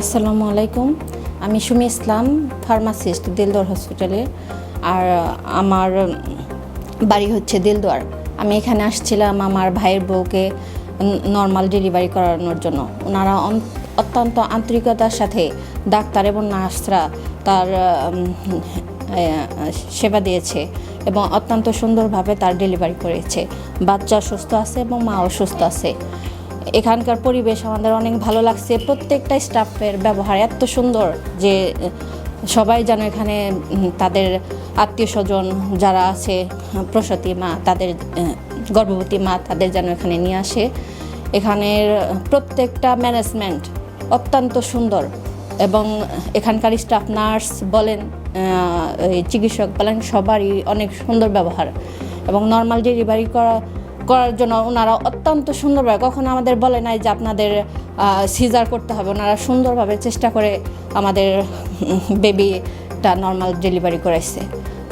আসসালামু আলাইকুম। আমি সুমি ইসলাম ফার্মাসিস্ট দিলদর হসপিটালে আর, আমার বাড়ি হচ্ছে দিলদুয়ার। আমি এখানে আসছিলাম আমার ভাইয়ের বউকে নর্মাল ডেলিভারি করানোর জন্য। ওনারা অত্যন্ত আন্তরিকতার সাথে ডাক্তার এবং নার্সরা তার সেবা দিয়েছে এবং অত্যন্ত সুন্দরভাবে তার ডেলিভারি করেছে। বাচ্চা সুস্থ আছে এবং মাও সুস্থ আছে। এখানকার পরিবেশ আমাদের অনেক ভালো লাগছে। প্রত্যেকটা স্টাফের ব্যবহার এত সুন্দর যে, সবাই যেন এখানে তাদের আত্মীয় স্বজন যারা আছে, প্রসূতি মা, তাদের গর্ভবতী মা, তাদের যেন এখানে নিয়ে আসে। এখানের প্রত্যেকটা ম্যানেজমেন্ট অত্যন্ত সুন্দর এবং এখানকার স্টাফ নার্স বলেন চিকিৎসক বলেন, সবারই অনেক সুন্দর ব্যবহার এবং নর্মাল ডেলিভারি করা করার জন্য ওনারা অত্যন্ত সুন্দরভাবে, কখনো আমাদের বলে নাই যে আপনাদের সিজার করতে হবে। ওনারা সুন্দরভাবে চেষ্টা করে আমাদের বেবিটা নর্মাল ডেলিভারি করাইছে।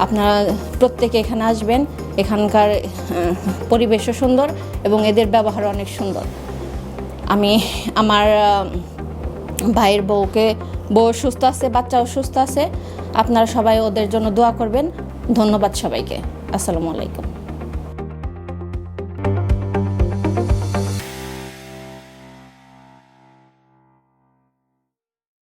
আপনারা প্রত্যেকে এখানে আসবেন, এখানকার পরিবেশও সুন্দর এবং এদের ব্যবহার অনেক সুন্দর। আমি আমার ভাইয়ের বউকে, বউ সুস্থ আছে, বাচ্চাও সুস্থ আছে, আপনারা সবাই ওদের জন্য দোয়া করবেন। ধন্যবাদ সবাইকে। আসসালামু আলাইকুম।